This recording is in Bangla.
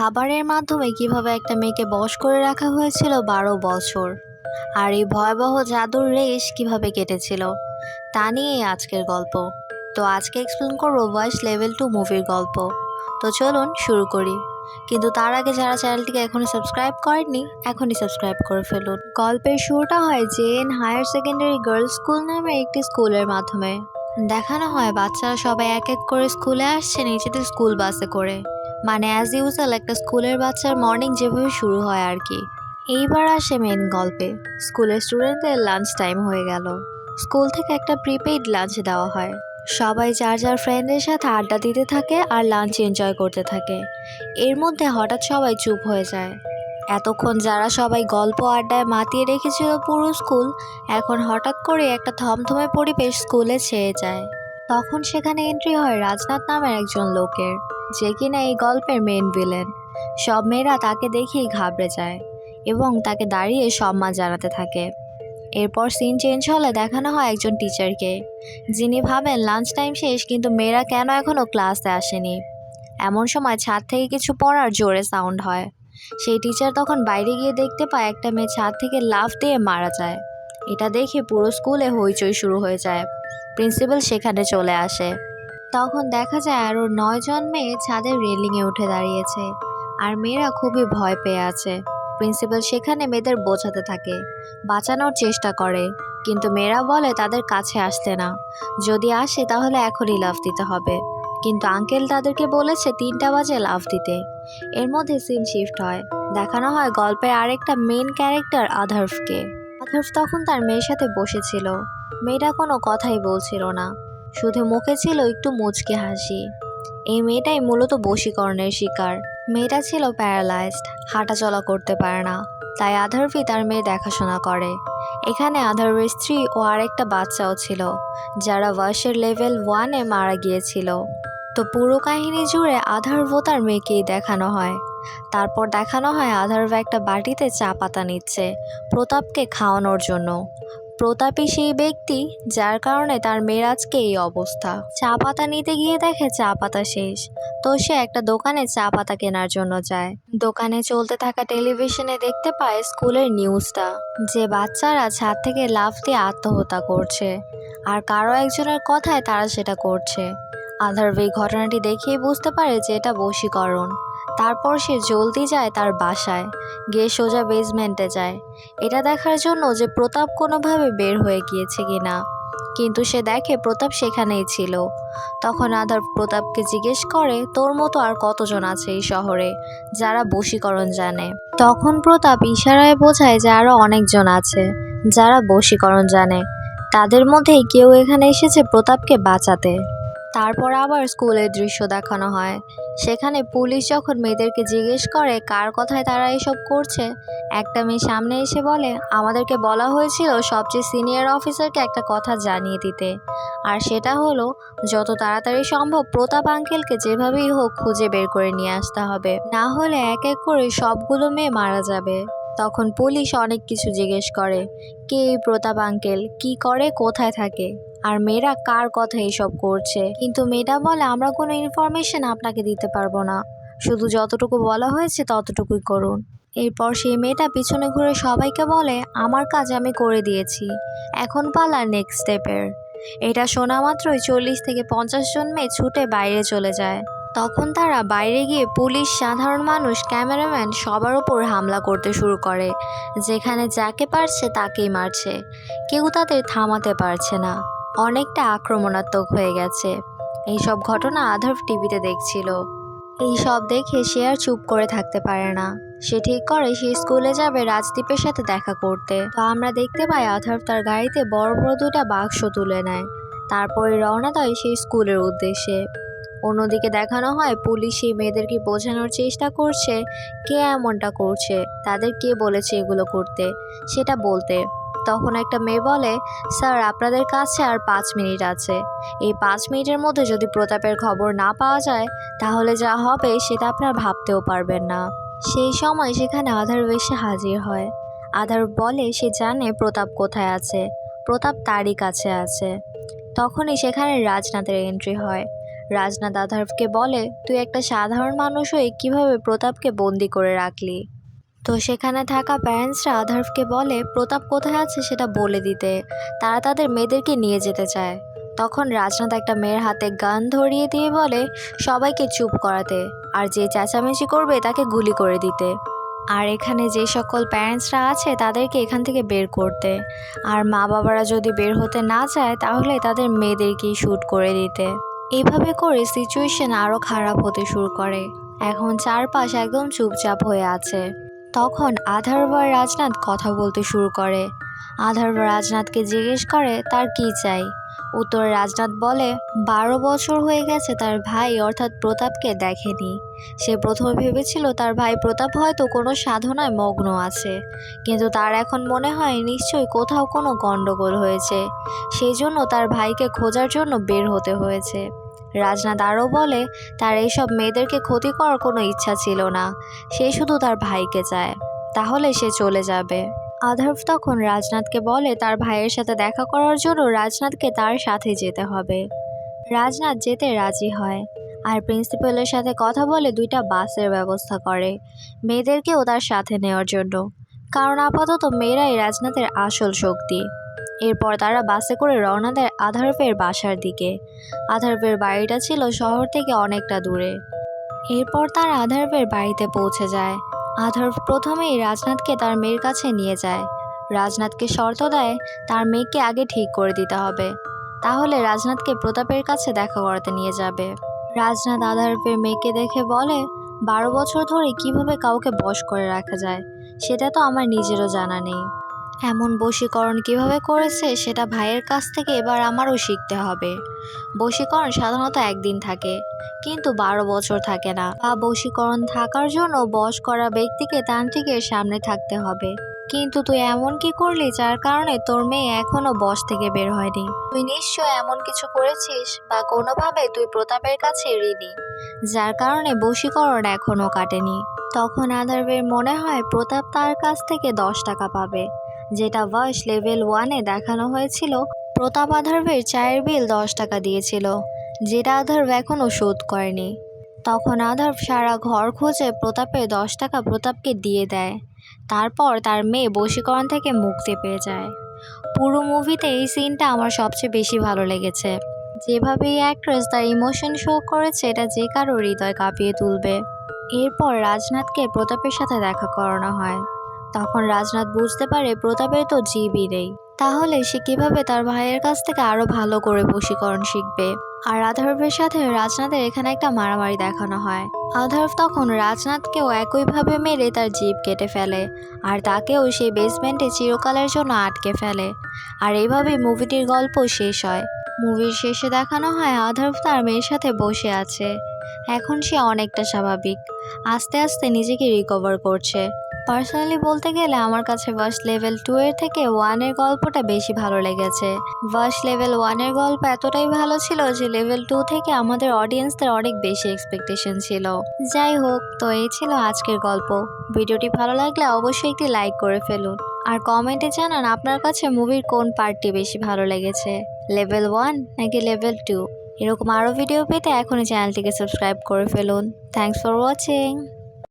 খাবারের মাধ্যমে কীভাবে একটা মেয়েকে বশ করে রাখা হয়েছিল বারো বছর। আর এই ভয়াবহ জাদুর রেশ কীভাবে কেটেছিল, তা নিয়েই আজকের গল্প। তো আজকে এক্সপ্লেন করব ভয়েস লেভেল টু মুভির গল্প। তো চলুন শুরু করি। কিন্তু তার আগে যারা চ্যানেলটিকে এখনই সাবস্ক্রাইব করেননি, এখনই সাবস্ক্রাইব করে ফেলুন। গল্পের শুরুটা হয় JN higher secondary girls school নামে একটি স্কুলের মাধ্যমে। দেখানো হয় বাচ্চারা সবাই এক এক করে স্কুলে আসছে নিজেদের স্কুল বাসে করে। মানে অ্যাজ ইউজুয়াল একটা স্কুলের বাচ্চার মর্নিং যেভাবে শুরু হয় আর কি। এইবার আসে মেন গল্পে। স্কুলের স্টুডেন্টদের লাঞ্চ টাইম হয়ে গেল। স্কুল থেকে একটা প্রিপেইড লাঞ্চ দেওয়া হয়। সবাই যার যার ফ্রেন্ডের সাথে আড্ডা দিতে থাকে আর লাঞ্চ এনজয় করতে থাকে। এর মধ্যে হঠাৎ সবাই চুপ হয়ে যায়। এতক্ষণ যারা সবাই গল্প আড্ডায় মাতিয়ে রেখেছিল পুরো স্কুল, এখন হঠাৎ করে একটা থমথমে পরিবেশ স্কুলে ছেয়ে যায়। তখন সেখানে এন্ট্রি হয় রাজনাথ নামের একজন লোকের। যে কিনা এই গল্পের মেন ভিলেন সব মেয়েরা তাকে দেখেই ঘাবড়ে যায় এবং তাকে দাঁড়িয়ে সম্মান জানাতে থাকে। এরপর সিন চেঞ্জ হলে দেখানো হয় একজন টিচারকে যিনি ভাবেন লাঞ্চ টাইম শেষ কিন্তু মেয়েরা কেন এখনও ক্লাসে আসেনি। এমন সময় ছাদ থেকে কিছু পড়ার জোরে সাউন্ড হয়। সেই টিচার তখন বাইরে গিয়ে দেখতে পায় একটা মেয়ে ছাদ থেকে লাফ দিয়ে মারা যায়। এটা দেখে পুরো স্কুলে হইচই শুরু হয়ে যায়। প্রিন্সিপাল সেখানে চলে আসে। তখন দেখা যায় আরও নয়জন মেয়ে ছাদের রেলিংয়ে উঠে দাঁড়িয়েছে। আর মেয়েরা খুবই ভয় পেয়ে আছে। প্রিন্সিপাল সেখানে মেয়েদের বোঝাতে থাকে। বাঁচানোর চেষ্টা করে। কিন্তু মেয়েরা বলে তাদের কাছে আসতে না। যদি আসে তাহলে এখনই লাফ দিতে হবে। কিন্তু আঙ্কেল তাদেরকে বলেছে তিনটা বাজে লাফ দিতে। এর মধ্যে সিন শিফট হয়। দেখানো হয় গল্পের আরেকটা মেন ক্যারেক্টার আধার্ফকে। আধার্ফ তখন তার মেয়ের সাথে বসেছিল। মেয়েটা কোনো কথাই বলছিল না। শুধু মুখে ছিল একটু মুচকে হাসি। এই মেয়েটাই মূলত বশীকরণের শিকার। মেয়েটা ছিল প্যারালাইজড হাঁটাচলা করতে পারে না। তাই আধারভি তার মেয়ে দেখাশোনা করে। এখানে আধারের স্ত্রী ও আরেকটা বাচ্চাও ছিল, যারা ওয়াশের লেভেল ওয়ানে মারা গিয়েছিল। তো পুরো কাহিনী জুড়ে আধারভ তার মেয়েকেই দেখানো হয়। তারপর দেখানো হয় আধারভ একটা বাটিতে চা পাতা নিচ্ছে, প্রতাপকে খাওয়ানোর জন্য। প্রতাপই সেই ব্যক্তি যার কারণে তার মেয়ের আজকে এই অবস্থা। চা পাতা নিতে গিয়ে দেখে চা পাতা শেষ। তো সে একটা দোকানে চা পাতা কেনার জন্য যায়। দোকানে চলতে থাকা টেলিভিশনে দেখতে পায় স্কুলের নিউজটা, যে বাচ্চারা ছাদ থেকে লাফ দিয়ে আত্মহত্যা করছে। আর কারও একজনের কথায় তারা সেটা করছে। আধারভ ঘটনাটি দেখেই বুঝতে পারে যে এটা বশীকরণ। তারপর সে জলদি যায় তার বাসায়, গিয়ে সোজা বেসমেন্টে যায়। এটা দেখার জন্য যে প্রতাপ কোনোভাবে বের হয়ে গিয়েছে কিনা কিন্তু সে দেখে প্রতাপ সেখানেই ছিল। তখন আধার প্রতাপকে জিজ্ঞেস করে, তোর মতো আর কতজন আছে এই শহরে, যারা বশীকরণ জানে? তখন প্রতাপ ইশারায় বোঝায় যে আরও অনেকজন আছে, যারা বশীকরণ জানে। তাদের মধ্যেই কেউ এখানে এসেছে প্রতাপকে বাঁচাতে। তারপর আবার স্কুলের দৃশ্য দেখানো হয়। সেখানে পুলিশ যখন মেয়েদেরকে জিজ্ঞেস করে, কার কথায় তারা এসব করছে? একটা মেয়ে সামনে এসে বলে, আমাদেরকে বলা হয়েছিল সবচেয়ে সিনিয়র অফিসারকে একটা কথা জানিয়ে দিতে। আর সেটা হলো, যত তাড়াতাড়ি সম্ভব প্রতাপ আঙ্কেলকে যেভাবেই হোক খুঁজে বের করে নিয়ে আসতে হবে। না হলে এক এক করে সবগুলো মেয়ে মারা যাবে। তখন পুলিশ অনেক কিছু জিজ্ঞেস করে, কে এই প্রতাপ আঙ্কেল? কী করে? কোথায় থাকে? আর মেয়েরা কার কথা এইসব করছে? কিন্তু মেয়েটা বলে, আমরা কোনো ইনফরমেশন আপনাকে দিতে পারব না। শুধু যতটুকু বলা হয়েছে ততটুকুই করুন। এরপর সেই মেয়েটা পিছনে ঘুরে সবাইকে বলে, আমার কাজ আমি করে দিয়েছি। এখন পালা নেক্সট স্টেপের এটা শোনা মাত্রই চল্লিশ থেকে পঞ্চাশ জন মেয়ে ছুটে বাইরে চলে যায়। তখন তারা বাইরে গিয়ে পুলিশ, সাধারণ মানুষ, ক্যামেরাম্যান সবার ওপর হামলা করতে শুরু করে। যেখানে যাকে পারছে তাকেই মারছে। কেউ তাদের থামাতে পারছে না। অনেকটা আক্রমণাত্মক হয়ে গেছে। এইসব ঘটনা আধার টিভিতে দেখছিল। এই সব দেখে সে আর চুপ করে থাকতে পারে না। সে ঠিক করে সে স্কুলে যাবে রাজদীপের সাথে দেখা করতে। তো আমরা দেখতে পাই আধার তার গাড়িতে বড় বড় দুটা বাক্স তুলে নেয়। তারপরে রওনা দেয় সেই স্কুলের উদ্দেশ্যে। অন্যদিকে দেখানো হয় পুলিশ সেই মেয়েদেরকে বোঝানোর চেষ্টা করছে, কে এমনটা করছে, তাদের কে বলেছে এগুলো করতে, সেটা বলতে। তখন একটা মেয়ে বলে, স্যার, আপনাদের কাছে আর পাঁচ মিনিট আছে। এই পাঁচ মিনিটের মধ্যে যদি প্রতাপের খবর না পাওয়া যায়, তাহলে যা হবে সেটা আপনার ভাবতেও পারবেন না। সেই সময় সেখানে আধার বেশে হাজির হয়। আধার বলে সে জানে প্রতাপ কোথায় আছে। প্রতাপ তারই কাছে আছে। তখনই সেখানে রাজনাথের এন্ট্রি হয়। রাজনাথ আধারকে বলে, তুই একটা সাধারণ মানুষ হয়ে কীভাবে প্রতাপকে বন্দি করে রাখলি? তো সেখানে থাকা প্যারেন্টসরা আধারকে বলে, প্রতাপ কোথায় আছে সেটা বলে দিতে। তারা তাদের মেয়েদেরকে নিয়ে যেতে চায়। তখন রাজনাথ একটা মেয়ের হাতে গান ধরিয়ে দিয়ে বলে, সবাইকে চুপ করাতে। আর যে চেঁচামেচি করবে তাকে গুলি করে দিতে। আর এখানে যে সকল প্যারেন্টসরা আছে তাদেরকে এখান থেকে বের করতে। আর মা বাবারা যদি বের হতে না চায়, তাহলে তাদের মেয়েদেরকেই শ্যুট করে দিতে। এইভাবে করে সিচুয়েশন আরও খারাপ হতে শুরু করে। এখন চারপাশ একদম চুপচাপ হয়ে আছে। তখন আধারবার রাজনাথ কথা বলতে শুরু করে। আধারবার রাজনাথকে জিজ্ঞেস করে, তার কি চাই? উত্তর রাজনাথ বলে, বারো বছর হয়ে গেছে তার ভাই অর্থাৎ প্রতাপকে দেখেনি। সে প্রথমে ভেবেছিল তার ভাই প্রতাপ হয়তো কোনো সাধনায় মগ্ন আছে। কিন্তু তার এখন মনে হয় নিশ্চয়ই কোথাও কোনো গণ্ডগোল হয়েছে। সেই জন্য তার ভাইকে খোঁজার জন্য বের হতে হয়েছে। রাজনাথ আরও বলে, তার এইসব মেয়েদেরকে ক্ষতি করার কোনো ইচ্ছা ছিল না। সে শুধু তার ভাইকে চায়। তাহলে সে চলে যাবে। আধার তখন রাজনাথকে বলে, তার ভাইয়ের সাথে দেখা করার জন্য রাজনাথকে তার সাথে যেতে হবে। রাজনাথ যেতে রাজি হয় আর প্রিন্সিপালের সাথে কথা বলে দুইটা বাসের ব্যবস্থা করে মেয়েদেরকেও তার সাথে নেওয়ার জন্য। কারণ আপাতত মেয়েরাই রাজনাথের আসল শক্তি। এরপর তারা বাসে করে রওনা দেয় আধারফের বাসার দিকে। আধারফের বাড়িটা ছিল শহর থেকে অনেকটা দূরে। এরপর তারা আধারফের বাড়িতে পৌঁছে যায়। আধার প্রথমেই রাজনাথকে তার মেয়ের কাছে নিয়ে যায়। রাজনাথকে শর্ত দেয় তার মেয়েকে আগে ঠিক করে দিতে হবে। তাহলে রাজনাথকে প্রতাপের কাছে দেখা করাতে নিয়ে যাবে। রাজনাথ আধারপের মেয়েকে দেখে বলে, বারো বছর ধরে কীভাবে কাউকে বশ করে রাখা যায়, সেটা তো আমার নিজেরও জানা নেই। এমন বশীকরণ কীভাবে করেছে সেটা ভাইয়ের কাছ থেকে এবার আমারও শিখতে হবে। বশীকরণ সাধারণত একদিন থাকে, কিন্তু বারো বছর থাকে না। বা বশীকরণ থাকার জন্য বশ করা ব্যক্তিকে তান্ত্রিকের সামনে থাকতে হবে। কিন্তু তুই এমন কি করলি যার কারণে তোর মেয়ে এখনও বশ থেকে বের হয়নি? তুই নিশ্চয় এমন কিছু করেছিস বা কোনোভাবে তুই প্রতাপের কাছে ঋণী, যার কারণে বশীকরণ এখনও কাটেনি। তখন আধারবের মনে হয় প্রতাপ তার কাছ থেকে দশ টাকা পাবে। যেটা ওয়াশ লেভেল ওয়ানে দেখানো হয়েছিল, প্রতাপ আধারবের চায়ের বিল দশ টাকা দিয়েছিল, যেটা আধার এখনও শোধ করেনি। তখন আধার সারা ঘর খুঁজে প্রতাপের দশ টাকা প্রতাপকে দিয়ে দেয়। তারপর তার মেয়ে বশীকরণ থেকে মুক্তি পেয়ে যায়। পুরো মুভিতে এই সিনটা আমার সবচেয়ে বেশি ভালো লেগেছে। যেভাবে এই অ্যাক্ট্রেস তার ইমোশন শো করেছে, এটা যে কারও হৃদয় কাঁপিয়ে তুলবে। এরপর রাজনাথকে প্রতাপের সাথে দেখা করানো হয়। তখন রাজনাথ বুঝতে পারে প্রতাপের তো জীবই নেই। তাহলে সে কীভাবে তার ভাইয়ের কাছ থেকে আরও ভালো করে বশীকরণ শিখবে? আর আধারবের সাথে রাজনাথের এখানে একটা মারামারি দেখানো হয়। আধারভ তখন রাজনাথকেও একইভাবে মেরে তার জিভ কেটে ফেলে, আর তাকেও সেই বেসমেন্টে চিরকালের জন্য আটকে ফেলে। আর এইভাবেই মুভিটির গল্প শেষ হয়। মুভির শেষে দেখানো হয় আধারভ তার মেয়ের সাথে বসে আছে। এখন সে অনেকটা স্বাভাবিক। আস্তে আস্তে নিজেকে রিকভার করছে। পার্সোনালি বলতে গেলে আমার কাছে ভার্স লেভেল টু এর থেকে ওয়ানের গল্পটা বেশি ভালো লেগেছে। ভার্স লেভেল ওয়ানের গল্প এতটাই ভালো ছিল যে লেভেল টু থেকে আমাদের অডিয়েন্সদের অনেক বেশি এক্সপেকটেশন ছিল। যাই হোক, তো এই ছিল আজকের গল্প। ভিডিওটি ভালো লাগলে অবশ্যই একটি লাইক করে ফেলুন। আর কমেন্টে জানান আপনার কাছে মুভির কোন পার্টটি বেশি ভালো লেগেছে। লেভেল ওয়ান নাকি লেভেল টু এরকম আরও ভিডিও পেতে এখনই চ্যানেলটিকে সাবস্ক্রাইব করে ফেলুন। Thanks for watching